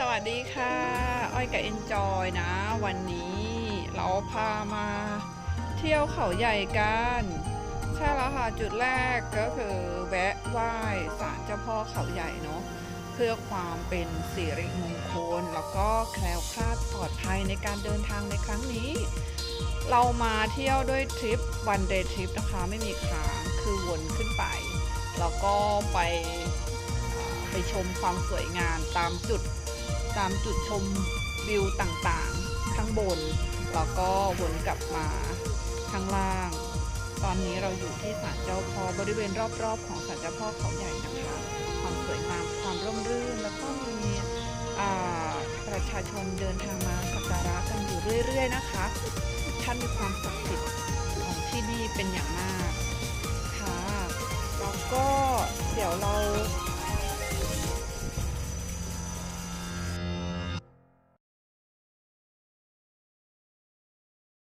สวัสดีค่ะ อ้อยกับเอนจอยนะ วันนี้เราพามาเที่ยวเขาใหญ่กัน ใช่แล้วค่ะจุดแรกก็คือแวะไหว้ศาลเจ้าพ่อเขาใหญ่เนาะเพื่อความเป็นสิริมงคล แล้วก็แคล้วคลาดปลอดภัยในการเดินทางในครั้งนี้ เรามาเที่ยวด้วยทริปวันเดย์ทริปนะคะไม่มีค้างคือวนขึ้นไป แล้วก็ไปไปชมความสวยงามตามจุด ตามจุดชมวิวต่างๆ ข้างบน แล้วก็วนกลับมาข้างล่าง ตอนนี้เราอยู่ที่ศาลเจ้าพ่อบริเวณรอบๆ ของศาลเจ้าพ่อเขาใหญ่นะคะ ความสวยงามความร่มรื่น แล้วก็มีประชาชนเดินทางมาสักการะกันอยู่เรื่อย ๆ นะคะท่านมีความศักดิ์สิทธิ์ของที่นี่เป็นอย่างมากค่ะแล้วก็เดี๋ยวเรา